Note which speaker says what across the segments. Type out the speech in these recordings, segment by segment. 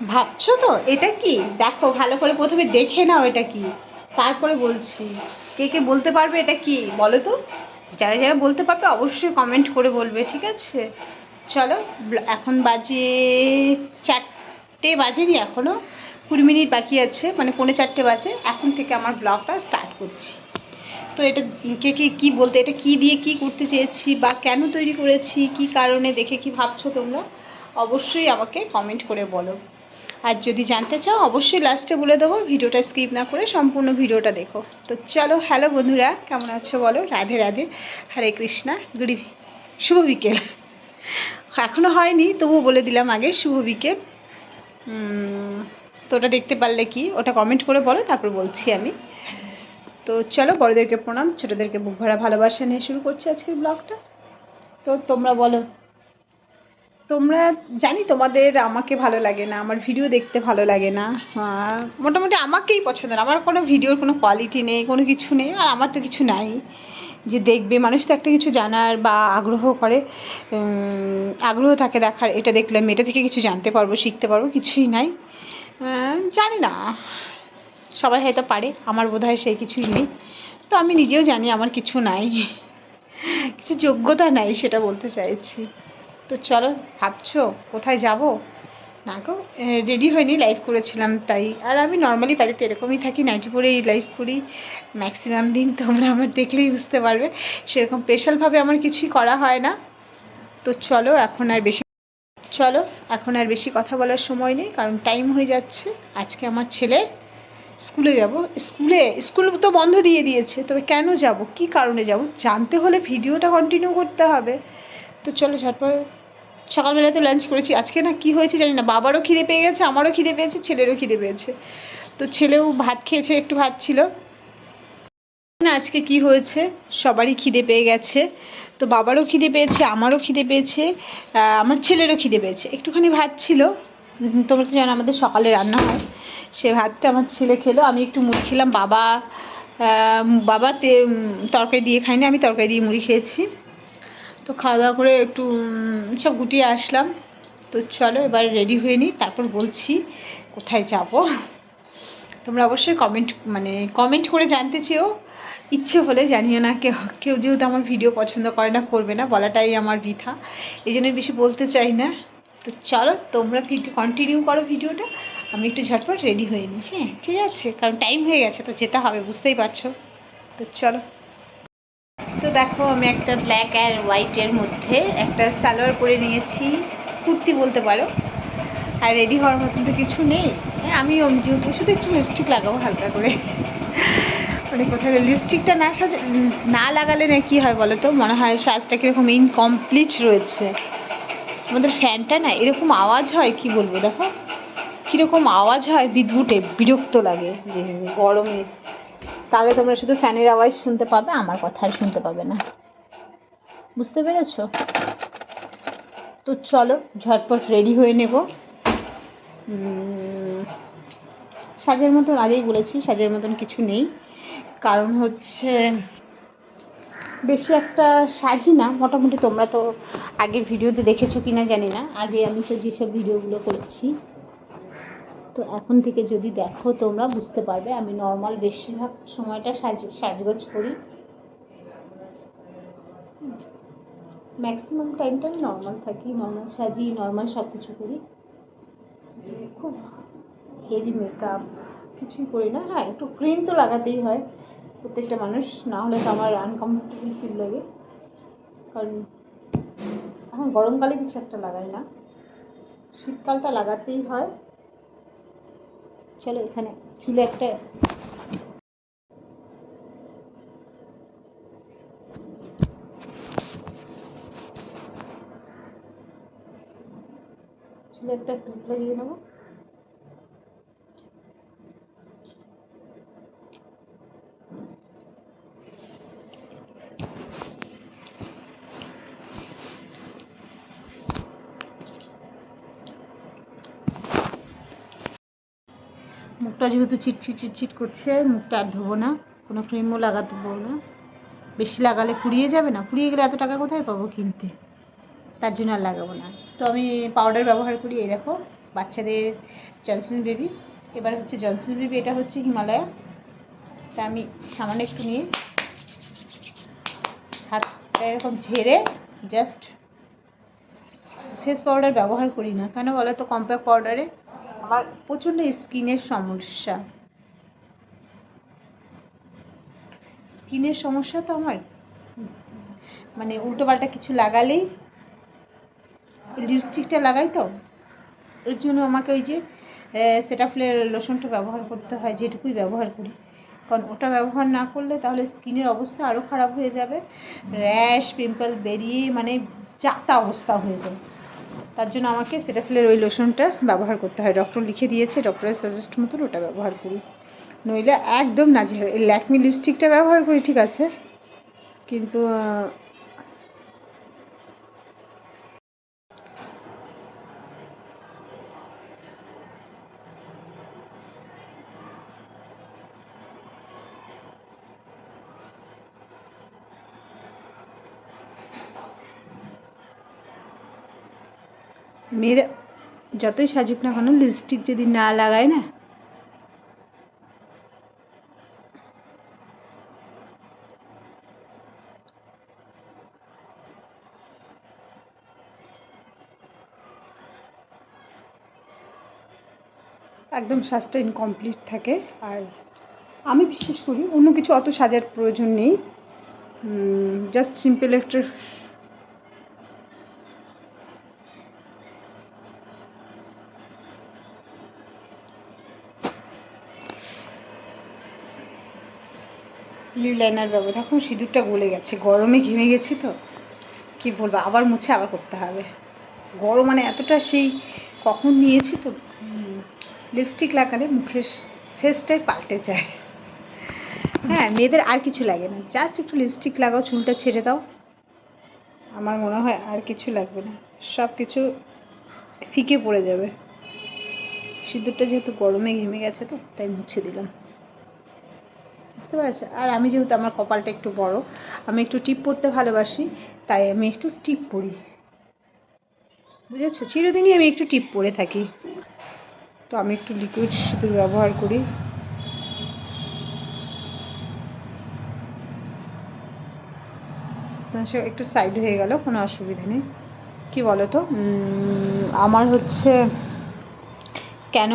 Speaker 1: ভাবছ তো? এটা কি? দেখো, ভালো করে প্রথমে দেখে নাও এটা কি। তারপরে বলছি। কে কে বলতে পারবে এটা কি? বলো তো। যারা যারা বলতে পারবে অবশ্যই কমেন্ট করে বলবে, ঠিক আছে? চলো এখন বাজে চারটে বাজেনি এখনও কুড়ি মিনিট বাকি আছে মানে পৌনে চারটে বাজে। এখন থেকে আমার ব্লগটা স্টার্ট করছি। তো এটা কে কে কী বলতে, এটা কি দিয়ে কি করতে চেয়েছি বা কেন তৈরি করেছি, কি কারণে, দেখে কি ভাবছ তোমরা? অবশ্যই আমাকে কমেন্ট করে বলো। আর যদি জানতে চাও, অবশ্যই লাস্টে বলে দেবো, ভিডিওটা স্কিপ না করে সম্পূর্ণ ভিডিওটা দেখো। তো চলো হ্যালো বন্ধুরা, কেমন আছো বলো? রাধে রাধে, হরে কৃষ্ণা গুড ইভিনিং শুভ বিকেল। এখনও হয়নি, তবুও বলে দিলাম আগে, শুভ বিকেল। তো ওটা দেখতে পারলে কি? ওটা কমেন্ট করে বলো, তারপর বলছি আমি। তো চলো, বড়দেরকে প্রণাম, ছোটোদেরকে বুক ভরা ভালোবাসা নিয়ে শুরু করছি আজকের ব্লগটা তো তোমরা বলো তোমরা জানি তোমাদের আমাকে ভালো লাগে না আমার ভিডিও দেখতে ভালো লাগে না। আহ, মোটামুটি আমাকেই পছন্দ না আমার কোনো ভিডিওর কোনো কোয়ালিটি নেই কোনো কিছু নেই আর আমার তো কিছু নাই। যে দেখবে মানুষ তো একটা কিছু জানার বা আগ্রহ করে আগ্রহ থাকে দেখার এটা দেখলাম এটা থেকে কিছু জানতে পারব শিখতে পারব কিছুই নাই। আহ, জানি না সবাই হয়তো পারে আমার বোধ হয় সেই কিছুই নেই। তো আমি নিজেও জানি আমার কিছু নাই কিছু যোগ্যতা নাই সেটা বলতে চাইছি। তো চলো, ভাবছ কোথায় যাব? না গো রেডি হয়নি লাইভ করেছিলাম তাই। আর আমি নর্মালি বাড়িতে এরকমই থাকি নাইটি পরেই লাইভ করি। ম্যাক্সিমাম দিন তোমরা আমার দেখলেই বুঝতে পারবে। সেরকম স্পেশালভাবে আমার কিছুই করা হয় না। তো চলো, এখন আর বেশি, চলো, এখন আর বেশি কথা বলার সময় নেই, কারণ টাইম হয়ে যাচ্ছে। আজকে আমার ছেলের স্কুলে যাব। স্কুলে, স্কুল তো বন্ধ দিয়ে দিয়েছে, তবে কেন যাব? কি কারণে যাব? জানতে হলে ভিডিওটা কন্টিনিউ করতে হবে। তো চলো ঝটপট। সকালবেলাতে লাঞ্চ করেছি। আজকে না কি হয়েছে জানি না। বাবারও খিদে পেয়ে গেছে, আমারও খিদে পেয়েছে, ছেলেরও খিদে পেয়েছে। তো ছেলেও ভাত খেয়েছে, একটু ভাত ছিল। না, আজকে কি হয়েছে? সবারই খিদে পেয়ে গেছে। তো বাবারও খিদে পেয়েছে, আমারও খিদে পেয়েছে আমার ছেলেরও খিদে পেয়েছে। একটুখানি ভাত ছিল। তোমরা তো জানো আমাদের সকালে রান্না হয়। সে ভাতটা আমার ছেলে খেলো। আমি একটু মুড়ি খেলাম। বাবা বাবা তে তরকারি দিয়ে খাইনি আমি তরকারি দিয়ে মুড়ি খেয়েছি। তো খাওয়া দাওয়া করে একটু সব গুটিয়ে আসলাম। তো চলো এবার রেডি হয়ে নিই, তারপর বলছি কোথায় যাব। তোমরা অবশ্যই কমেন্ট মানে কমেন্ট করে জানতে চেয়েও ইচ্ছে হলে জানিও না, কেউ কেউ যেহেতু আমার ভিডিও পছন্দ করে না, করবে না, বলাটাই আমার বৃথা। এই জন্য বেশি বলতে চাই না। তো চলো তোমরা ভিডিও কন্টিনিউ করো ভিডিওটা। আমি একটু ঝটপট রেডি হয়ে নিই হ্যাঁ ঠিক আছে? কারণ টাইম হয়ে গেছে, তো যেতে হবে, বুঝতেই পারছ? তো চলো। তো দেখো, আমি একটা ব্ল্যাক আর হোয়াইটের মধ্যে একটা সালোয়ার পরে নিয়েছি, কুর্তি বলতে পারো। আর রেডি হওয়ার মতন তো কিছু নেই। হ্যাঁ আমি যেহেতু, শুধু একটু লিপস্টিক লাগাবো হালকা করে। মানে কোথায় লিপস্টিকটা না সাজ না লাগালে না কি হয় বলো তো? মনে হয় সাজটা কীরকম ইনকমপ্লিট রয়েছে। আমাদের ফ্যানটা না এরকম আওয়াজ হয়, কি বলব দেখো? কীরকম আওয়াজ হয় বিদ্যুটে বিরক্ত লাগে। যে গরমে তাহলে তোমরা শুধু ফ্যানের আওয়াজ শুনতে পাবে, আমার কথা আর শুনতে পাবে না। বুঝতে পেরেছ? তো চলো, ঝটপট রেডি হয়ে নেব। সাজের মতন আগেই বলেছি, সাজের মতন কিছু নেই। কারণ হচ্ছে, বেশি একটা সাজি না, মোটামুটি তোমরা তো আগের ভিডিওতে দেখেছ কি না জানি না। আগে আমি তো যেসব ভিডিওগুলো করেছি তো এখন থেকে যদি দেখো, তোমরা বুঝতে পারবে। আমি নর্মাল বেশিরভাগ সময়টা সাজ, সাজগোজ করি। ম্যাক্সিমাম টাইমটা আমি নর্মাল থাকি নর্মাল সাজি নর্মাল সব কিছু করি। খুব হেভি মেকআপ কিছুই করি না। হ্যাঁ একটু ক্রিম তো লাগাতেই হয় প্রত্যেকটা মানুষ, না হলে তো আমার আনকমফোর্টেবল ফিল লাগে। কারণ এখন গরমকালে কিছু একটা লাগাই না। শীতকালটা লাগাতেই হয়। চলো এখানে চুলে একটা চুলে একটা ক্লিপ লাগিয়ে নেব। মুখটা যেহেতু চিটচিট চিটচিট করছে, মুখটা আর ধোবো না, কোনো ক্রিমও লাগাতে পারব না। বেশি লাগালে ফুরিয়ে যাবে না? ফুরিয়ে গেলে এত টাকা কোথায় পাবো কিনতে? তার জন্য আর লাগাবো না। তো আমি পাউডার ব্যবহার করি, এই দেখো, বাচ্চাদের জনসন বেবি এবার হচ্ছে জনসন বেবি এটা হচ্ছে হিমালয়া। তা আমি সামান্য একটু নিয়ে হাতটা এরকম ঝেড়ে জাস্ট ফেস পাউডার ব্যবহার করি না। কেন বলো তো কম্প্যাক্ট পাউডারে আমার প্রচণ্ড স্কিনের সমস্যা। স্কিনের সমস্যা তো আমার মানে উল্টোপাল্টা কিছু লাগালেই লিপস্টিকটা লাগাই তো। ওর জন্য আমাকে ওই যে সেটাফ্লের লোশনটা ব্যবহার করতে হয়, যেটুকুই ব্যবহার করি। কারণ ওটা ব্যবহার না করলে তাহলে স্কিনের অবস্থা আরও খারাপ হয়ে যাবে, র্যাশ, পিম্পল বেরিয়ে মানে চাকতা অবস্থা হয়ে যায় তার জন্য আমাকে সেটাফিলের ওই লোশনটা ব্যবহার করতে হয়। ডক্টর লিখে দিয়েছে ডক্টরের সাজেস্ট মতন ওটা ব্যবহার করি। নইলে একদম নাজেহাল এই ল্যাকমি লিপস্টিকটা ব্যবহার করি, ঠিক আছে? কিন্তু মেয়েরা যতই সাজুক না কেন লিপস্টিক যদি না লাগায় না, একদম সাজটা ইনকমপ্লিট থাকে। আর আমি বিশ্বাস করি, অন্য কিছু অত সাজার প্রয়োজন নেই। জাস্ট সিম্পল একটা লিপ লাইনার ব্যবহার এখন সিঁদুরটা গলে গেছে, গরমে ঘেমে গেছি তো। কি বলব, আবার মুছে আবার করতে হবে। গরম মানে এতটা সেই কখন নিয়েছি তো লিপস্টিক লাগালে মুখের ফেসটাই পাল্টে যায়। হ্যাঁ মেয়েদের আর কিছু লাগে না। জাস্ট একটু লিপস্টিক লাগাও, চুলটা ছেড়ে দাও। আমার মনে হয় আর কিছু লাগবে না। সব কিছু ফিকে পড়ে যাবে। সিঁদুরটা যেহেতু গরমে ঘেমে গেছে তো, তাই মুছে দিলাম। বুঝতে পারছ? আর আমি যেহেতু আমার কপালটা একটু বড়, আমি একটু টিপ পরতে ভালোবাসি, তাই আমি একটু টিপ পরি বুঝেছ? চিরদিনই আমি একটু টিপ পরে থাকি। তো আমি একটু লিকুইড সিঁদুর ব্যবহার করি। সে একটু সাইড হয়ে গেল, কোনো অসুবিধা নেই। কী বলো তো? আমার হচ্ছে কেন,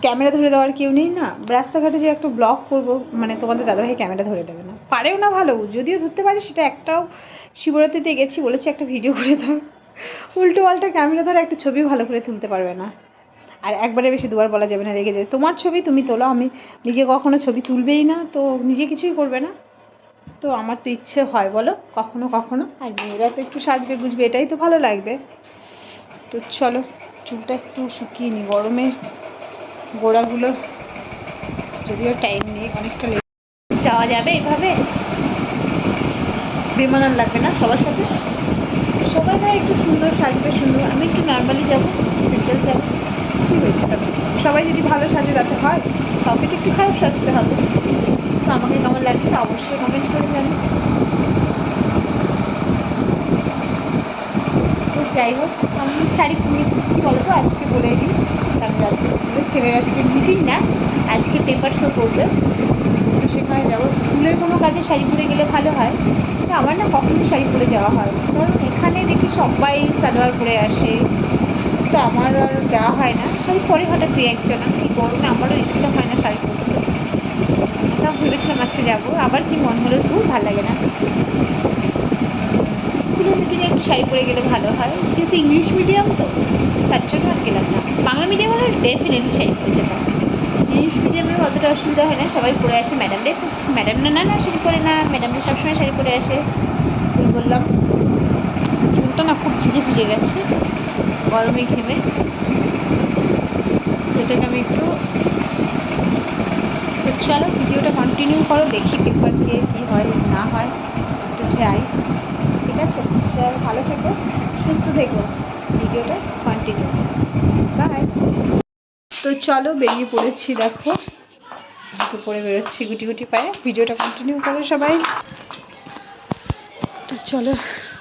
Speaker 1: ক্যামেরা ধরে দেওয়ার কেউ নেই না? রাস্তাঘাটে যে একটু ব্লগ করব মানে তোমাদের দাদাভাই ক্যামেরা ধরে দেবে না। পারেও না ভালো, যদিও ধরতে পারে, সেটা একটাও শিবরাত্রিতে গেছি বলেছি, একটা ভিডিও করে দাও। উল্টো পাল্টা ক্যামেরা ধরে একটা ছবি ভালো করে তুলতে পারবে না। আর একবারে বেশি দুবার বলা যাবে না, রেগে যাবে। তোমার ছবি তুমি তোলো, আমি নিজে কখনো ছবি তুলবেই না, তো নিজে কিছুই করবে না। তো আমার তো ইচ্ছে হয়, বলো, কখনো কখনো। আর মেয়েরা তো একটু সাজবে, বুঝবে, এটাই তো ভালো লাগবে। তো চলো। চুলটা একটু শুকিয়ে নিই গরমে গোড়াগুলো যদিও টাইম নেই অনেকটা লেট যাওয়া যাবে এভাবে? বেমানান লাগবে না সবার সাথে? সবাই না একটু সুন্দর সাজবে সুন্দর। আমি একটু নর্মালি যাব সিম্পল যাব। কী হয়েছে তাতে? সবাই যদি ভালো সাজে তাতে হয়? কাউকে তো একটু খারাপ সাজতে হবে। তো আমাকে কেমন লাগছে অবশ্যই কমেন্ট করে জানি তো যাই হোক আমি শাড়ি কিনে কী বলো তো আজকে বলে দিই, আমি যাচ্ছি স্কুলে। ছেলের আজকে মিটিং না, আজকে পেপার শো করবে। তো সেখানে যাব। স্কুলের কোনো কাজে শাড়ি পরে গেলে ভালো হয়। কিন্তু আমার না কখনো শাড়ি পরে যাওয়া হয় কারণ এখানে দেখি সবাই সালোয়ার পরে আসে। তো আমার আর যাওয়া হয় না। শাড়ি পরে হঠাৎ দু একজন। আমি গরমে আমারও ইচ্ছা হয় না শাড়ি পরতে। তা ভেবেছিলাম আজকে যাব। আবার কি মন হলো খুব ভালো লাগে না। স্কুলের মিটিংয়ে একটু শাড়ি পরে গেলে ভালো হয়। যেহেতু ইংলিশ মিডিয়াম তো, তার জন্য আর গেলাম না। বাংলা মিডিয়াম হলে ডেফিনেটলি শাড়ি পরে যেতাম। ইংলিশ মিডিয়ামের অতটা অসুবিধা হয় না, সবাই পরে আসে। ম্যাডামরাই করছে ম্যাডাম না না না শাড়ি পরে না। ম্যাডামরা সবসময় শাড়ি পরে আসে। ভুল বললাম। চুলটা না খুব ভিজে ভিজে গেছে, গরমে ঘেমে। এটাকে আমি একটু চলো ভিডিওটা কন্টিনিউ করো, দেখি পেপার দিয়ে কী হয়, না হয়, একটু যাই। ঠিক আছে? সে ভালো থেকো, সুস্থ থেকো। ভিডিওটা কন্টিনিউ বাই তো চলো বেরিয়ে পড়েছি, দেখো। জুতো পরে বেরোচ্ছি গুটি গুটি পায়ে। ভিডিওটা কন্টিনিউ করো সবাই। তো চলো,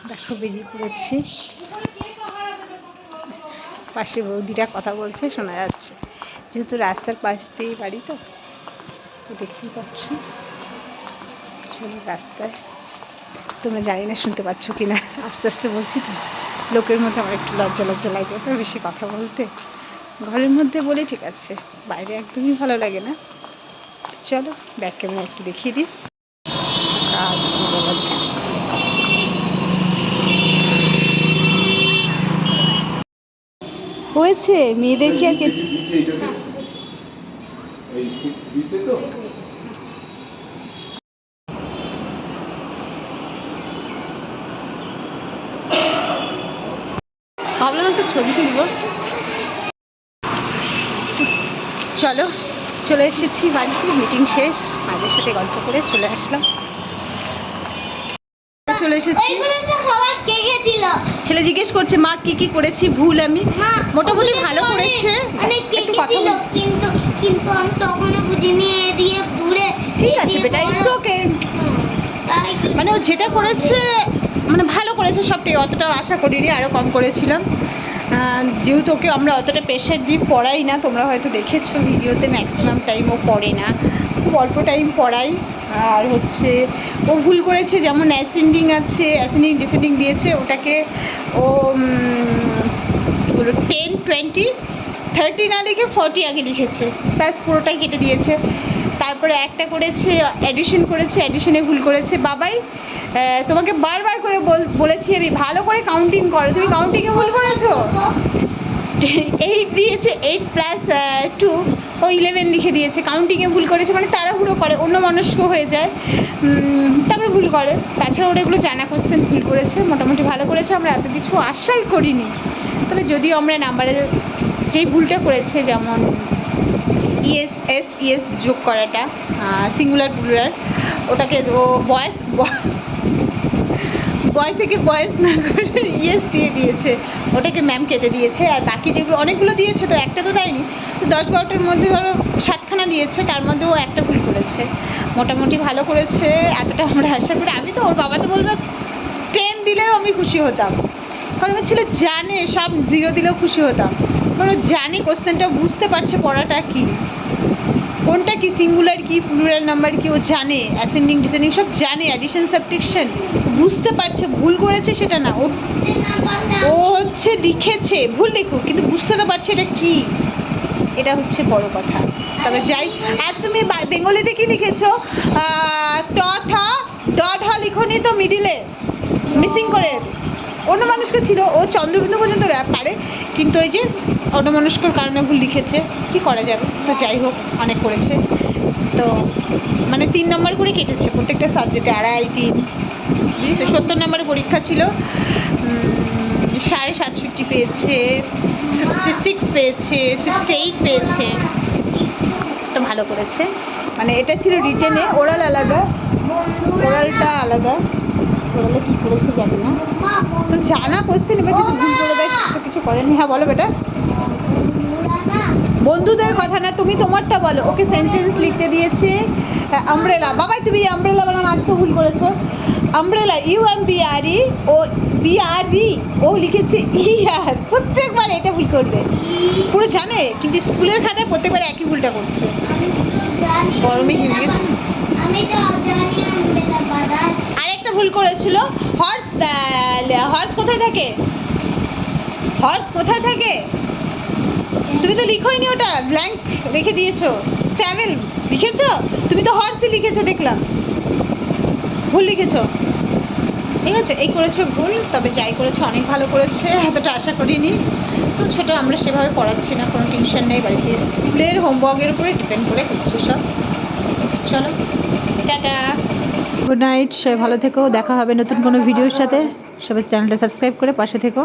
Speaker 1: দেখো বেরিয়ে পড়েছি। পাশে বৌদিরা কথা বলছে, শোনা যাচ্ছে। যেহেতু রাস্তার পাশ দিয়ে বাড়ি তো তো দেখতেই পাচ্ছ। চলো রাস্তায় তোমরা জানি না, শুনতে পাচ্ছ কি না আস্তে আস্তে বলছি তো, লোকের মধ্যে আমার একটু লজ্জা লজ্জা লাগে বেশি কথা বলতে। ঘরের মধ্যে বলি, ঠিক আছে, বাইরে একদমই ভালো লাগে না। চলো, ব্যাক ক্যামেরা একটু দেখিয়ে দিই। হয়েছে, মেয়েদের কি আর কে
Speaker 2: এই সিক্স বিতে তো
Speaker 1: ভাবলাম একটা ছবি তুলবো। চলো চলে এসেছি বাড়িতে মিটিং শেষ। মাদের সাথে গল্প করে চলে আসলাম। চলে এসেছি। ছেলে। জিজ্ঞেস করছে মা কি কি করেছি? ভুল আমি? মোটামুটি ভালো করেছে।
Speaker 3: অনেক কে
Speaker 1: কথা
Speaker 3: খেয়েছিল কিন্তু কিন্তু আমি তখনও বুঝিনি দিয়ে
Speaker 1: ঠিক আছে বেটা ইটস ওকে মানে ও যেটা করেছে মানে ভালো করেছে সবটাই, অতটা আশা করিনি আরও কম করেছিলাম। যেহেতু ওকে আমরা অতটা প্রেশার দিয়ে পড়াই না, তোমরা হয়তো দেখেছ ভিডিওতে ম্যাক্সিমাম টাইম ও পড়ে না। খুব অল্প টাইম পড়াই। আর হচ্ছে, ও ভুল করেছে, যেমন অ্যাসেন্ডিং আছে অ্যাসেন্ডিং ডিসেন্ডিং দিয়েছে, ওটাকে ও টেন টোয়েন্টি থার্টি না লিখে ফর্টি আগে লিখেছে। ব্যাস পুরোটাই কেটে দিয়েছে। তারপরে একটা করেছে অ্যাডিশন করেছে অ্যাডিশনে ভুল করেছে। বাবাই তোমাকে বারবার করে বল- বলেছি আমি, ভালো করে কাউন্টিং করো। তুমি কাউন্টিংয়ে ভুল করেছ? এইট দিয়েছে এইট প্লাস টু ও ইলেভেন লিখে দিয়েছে। কাউন্টিংয়ে ভুল করেছে মানে তাড়াহুড়ো করে অন্য মনস্ক হয়ে যায়। তারপরে ভুল করে। তাছাড়া ওরা এগুলো জানা কোশ্চেন ভুল করেছে, মোটামুটি ভালো করেছে। আমরা এত কিছু আশাই করিনি। তবে যদিও আমরা নাম্বারে যেই ভুলটা করেছে, যেমন ইএস এস ইএস যোগ করাটা সিঙ্গুলার প্লুরাল ওটাকে ও বয়স, বয় থেকে বয়স না করে ইয়েস দিয়ে দিয়েছে। ওটাকে ম্যাম কেটে দিয়েছে, আর বাকি যেগুলো, অনেকগুলো দিয়েছে তো, একটা তো দেয়নি। তো দশ বারোটার মধ্যে ধরো সাতখানা দিয়েছে, তার মধ্যে ও একটা ভুল করেছে। মোটামুটি ভালো করেছে, এতটা আমরা আশা করি। আমি তো, ওর বাবা তো বলবে টেন দিলেও আমি খুশি হতাম। কারণ ছেলে জানে, সব জিরো দিলেও খুশি হতাম। ও জানে, কোশ্চেনটা বুঝতে পারছে পড়াটা কী। কোনটা কি সিঙ্গুলার কি প্লুরাল নাম্বার কি, ও জানে অ্যাসেন্ডিং ডিসেন্ডিং সব জানে অ্যাডিশন সাবট্রাকশন বুঝতে পারছে, ভুল করেছে সেটা না, ও
Speaker 3: না
Speaker 1: হচ্ছে লিখেছে, ভুল লিখুক, কিন্তু বুঝতে তো পারছে এটা কি। এটা হচ্ছে বড় কথা। তবে যাই, আর তুমি বেঙ্গলিতে কি লিখেছো? ট, ঠ, ড, ঢ লিখনি তো মিডিলে মিসিং করে। অন্য মানুষকে ছিল, ও চন্দ্রবিন্দু পর্যন্ত পারে, কিন্তু ওই যে অন্য মানুষকের কারণে ভুল লিখেছে, কি করা যাবে? তো যাই হোক, অনেক করেছে। তো মানে তিন নম্বর করে কেটেছে প্রত্যেকটা সাবজেক্টে আড়াই, তিন। বুঝলি তো সত্তর নম্বরের পরীক্ষা ছিল সাড়ে সাতষট্টি পেয়েছে সিক্সটি সিক্স পেয়েছে সিক্সটি এইট পেয়েছে। তো ভালো করেছে। মানে এটা ছিল রিটেনে ওরাল আলাদা ওরালটা আলাদা। ওরালে কী করেছে জানি না। তো জানা কোশ্চেন এবার যদি ভুল করে দেয় সেটা কিছু করেনি। হ্যাঁ বলো বেটা। বন্ধুদের কথা না, তুমি তোমারটা বলো। ওকে সেন্টেন্স লিখতে দিয়েছে আমব্রেলা বাবাই, তুমি আমব্রেলা বানাম আজকে ভুল করেছ। Umbrella U M B R E O B R E O লিখেছে ই আর প্রত্যেকবার এটা ভুল করবে। পুরো জানে, কিন্তু স্কুলের খাতায় প্রত্যেকবার একই ভুলটা করছে। গরমে হিম গেছে? আরেকটা ভুল করেছিল। হর্স হর্স কোথায় থাকে? হর্স কোথায় থাকে? তুমি তো লিখোই নি ওটা ব্ল্যাঙ্ক রেখে দিয়েছ। স্ট্যাভেল লিখেছো? তুমি তো হর্সই লিখেছো, দেখলাম। ভুল লিখেছো। ঠিক আছে, এই করেছে ভুল, তবে যাই করেছে, অনেক ভালো করেছে, এতটা আশা করিনি। তো ছোটো, আমরা সেভাবে পড়াচ্ছি না, কোনো টিউশন নেই, বাড়িতে স্কুলের হোমওয়ার্কের উপরে ডিপেন্ড করে করছে সব। চলো। টাটা। গুড নাইট সবাই ভালো থেকো, দেখা হবে নতুন কোনো ভিডিওর সাথে। সবাই চ্যানেলটা সাবস্ক্রাইব করে পাশে থেকো।